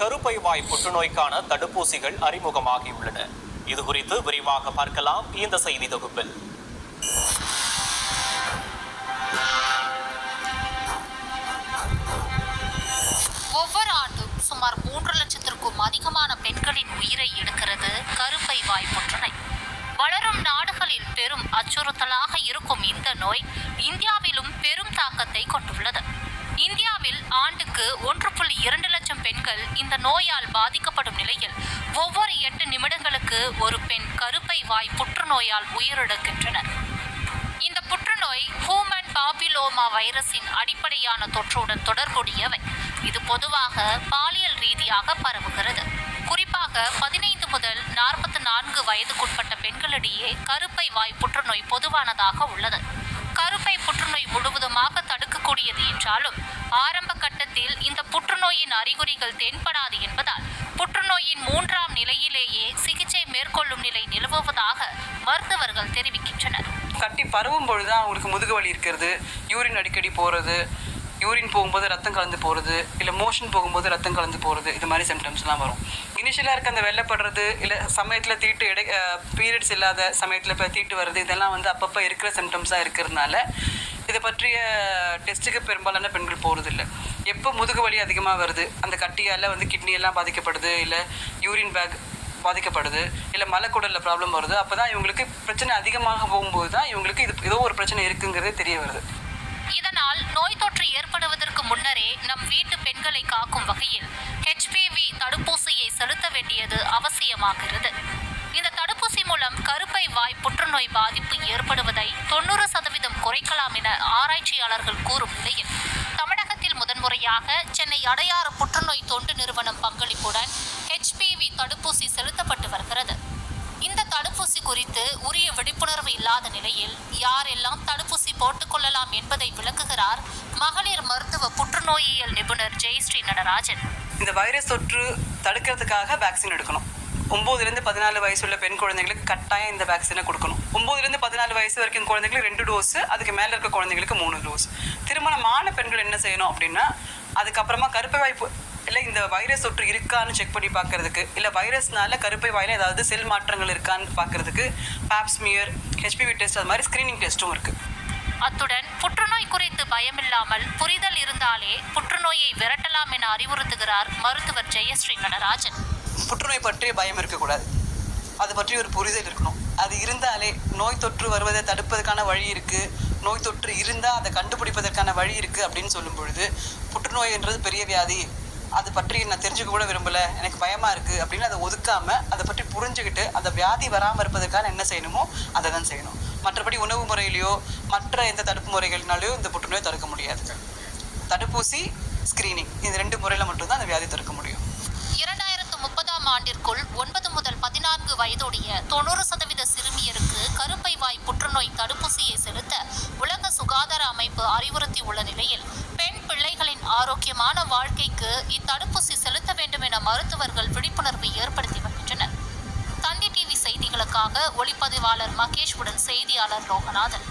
கருப்பை வாய் புற்றுநோய்க்கான தடுப்பூசிகள் அறிமுகமாகியுள்ளன. இது குறித்து விரிவாக பார்க்கலாம் இந்த செய்தி தொகுப்பில். ஒவ்வொரு ஆண்டும் சுமார் மூன்று லட்சத்திற்கும் அதிகமான பெண்களின் உயிரை எடுக்கிறது கருப்பை வாய் புற்றுநோய். வளரும் நாடுகளில் பெரும் அச்சுறுத்தலாக இருக்கும் இந்த நோய் இந்தியாவிலும் பெரும் தாக்கத்தை கொண்டுள்ளது. இந்தியாவில் ஆண்டுக்கு ஒன்று புள்ளி இரண்டு பெண்கள் இந்த நோயால் பாதிக்கப்படும் நிலையில் ஒவ்வொரு எட்டு நிமிடங்களுக்கு ஒரு பெண் கருப்பை வாய் புற்றுநோயால் உயிரிழக்கின்றனர். இந்த புற்றுநோய் ஹூமன் பாபிலோமா வைரஸின் அடிப்படையான தொற்றுடன் தொடர்புடையவை. இது பொதுவாக பாலியல் ரீதியாக பரவுகிறது. குறிப்பாக பதினைந்து முதல் நாற்பத்தி நான்கு வயதுக்குட்பட்ட பெண்களிடையே கருப்பை வாய் புற்றுநோய் பொதுவானதாக உள்ளது. தடுக்கக்கூடியது என்றாலும் ஆரம்ப கட்டத்தில் இந்த புற்றுநோயின் அறிகுறிகள் தென்படாது என்பதால் புற்றுநோயின் மூன்றாம் நிலையிலேயே சிகிச்சை மேற்கொள்ளும் நிலை நிலவுவதாக மருத்துவர்கள் தெரிவிக்கின்றனர். கட்டி பரவும் பொழுதுதான் அவங்களுக்கு முதுகு வலி இருக்கிறது யூரின் அடிக்கடி போகிறது யூரின் போகும்போது ரத்தம் கலந்து போகிறது இல்லை மோஷன் போகும்போது ரத்தம் கலந்து போகிறது இது மாதிரி சிம்டம்ஸ்லாம் வரும். இனிஷியலாக இருக்க அந்த வெள்ளைப்படுறது இல்லை சமயத்தில் தீட்டு இடை பீரியட்ஸ் இல்லாத சமயத்தில் இப்போ தீட்டு வருது இதெல்லாம் வந்து அப்பப்போ இருக்கிற சிம்டம்ஸாக இருக்கிறதுனால இதை பற்றிய டெஸ்ட்டுக்கு பெரும்பாலான பெண்கள் போகிறதில்ல எப்போ முதுகு வலி அதிகமாக வருது அந்த கட்டியால் வந்து கிட்னியெல்லாம் பாதிக்கப்படுது இல்லை யூரின் பேக் பாதிக்கப்படுது இல்லை மலைக்குடலில் ப்ராப்ளம் வருது அப்போ தான் இவங்களுக்கு பிரச்சனை அதிகமாக போகும்போது தான் இவங்களுக்கு இது ஏதோ ஒரு பிரச்சனை இருக்குங்கிறது தெரிய வருது. இதனால் நோய் தொற்று ஏற்படுவதற்கு முன்னரே நம் வீட்டு பெண்களை காக்கும் வகையில் ஹெச்பிவி தடுப்பூசியை செலுத்த வேண்டியது அவசியமாகிறது. புற்றுநோய் பாதிப்பு ஏற்படுவதை தொண்ணூறு சதவீதம் குறைக்கலாம் என ஆராய்ச்சியாளர்கள் கூறும் நிலையில் தமிழகத்தில் முதன்முறையாக சென்னை அடையாறு புற்றுநோய் தொண்டு நிறுவனம் பங்களிப்புடன் ஹெச்பிவி தடுப்பூசி செலுத்தப்பட்டு வருகிறது. இந்த தடுப்பூசி குறித்து உரிய விழிப்புணர்வு இல்லாத நிலையில் யாரெல்லாம் தடுப்பூசி போட்டுக்கொள்ளலாம் என்பதை விளக்குகிறார் மகளிர் மருத்துவ புற்றுநோயியல் நிபுணர் ஜெயஸ்ரீ நடராஜன். இந்த வைரஸ் தொற்று தடுக்கிறதுக்காக வேக்சின் எடுக்கணும். ஒம்போதுலேருந்து பதினாலு வயசுள்ள பெண் குழந்தைங்களுக்கு கட்டாயம் இந்த வேக்சினை கொடுக்கணும். ஒம்போதுலேருந்து பதினாலு வயசு வரைக்கும் குழந்தைங்களுக்கு ரெண்டு டோஸ் அதுக்கு மேலே இருக்க குழந்தைங்களுக்கு மூணு டோஸ் திருமணமான பெண்கள் என்ன செய்யணும் அப்படின்னா அதுக்கப்புறமா கருப்பை வாய்ப்பு இல்லை இந்த வைரஸ் தொற்று இருக்கான்னு செக் பண்ணி பார்க்கறதுக்கு இல்லை வைரஸ்னால கருப்பை வாயில் ஏதாவது செல் மாற்றங்கள் இருக்கான்னு பார்க்கறதுக்கு பாப்ஸ்மியர் ஹெச்பிவி டெஸ்ட் அது மாதிரி ஸ்க்ரீனிங் டெஸ்ட்டும் இருக்குது அத்துடன் புற்றுநோய் குறித்து பயமில்லாமல் புரிதல் இருந்தாலே புற்றுநோயை விரட்டலாம் என அறிவுறுத்துகிறார் மருத்துவர் ஜெயஸ்ரீ நடராஜன். புற்றுநோய் பற்றிய பயம் இருக்கக்கூடாது. அது பற்றி ஒரு புரிதல் இருக்கணும். அது இருந்தாலே நோய் தொற்று வருவதை தடுப்பதற்கான வழி இருக்குது நோய் தொற்று இருந்தால் அதை கண்டுபிடிப்பதற்கான வழி இருக்குது அப்படின்னு சொல்லும் பொழுது புற்றுநோய்ன்றது பெரிய வியாதி. அது பற்றி நான் தெரிஞ்சுக்க கூட விரும்பலை. எனக்கு பயமாக இருக்குது அப்படின்னு அதை ஒதுக்காமல் அதை பற்றி புரிஞ்சுக்கிட்டு அந்த வியாதி வராமல் இருப்பதற்கான என்ன செய்யணுமோ அதை தான் செய்யணும். மற்றபடி உணவு முறையிலையோ மற்ற எந்த தடுப்பு முறைகள்னாலையோ இந்த புற்றுநோய் தடுக்க முடியாது. தடுப்பூசி ஸ்க்ரீனிங் இந்த ரெண்டு முறையில் மட்டும்தான் அந்த வியாதி தடுக்க முடியும். இரண்டாயிரத்து ஆண்டிற்குள் ஒன்பது முதல் பதினான்கு வயதுடைய தொண்ணூறு சதவீத சிறுமியருக்கு கருப்பை வாய் புற்றுநோய் தடுப்பூசியை செலுத்த உலக சுகாதார அமைப்பு அறிவுறுத்தி உள்ள நிலையில் பெண் பிள்ளைகளின் ஆரோக்கியமான வாழ்க்கைக்கு இத்தடுப்பூசி செலுத்த வேண்டும் என மருத்துவர்கள் விழிப்புணர்வு ஏற்படுத்தி வருகின்றனர். தந்தி டிவி செய்திகளுக்காக ஒளிப்பதிவாளர் மகேஷ் உடன் செய்தியாளர் லோகநாதன்.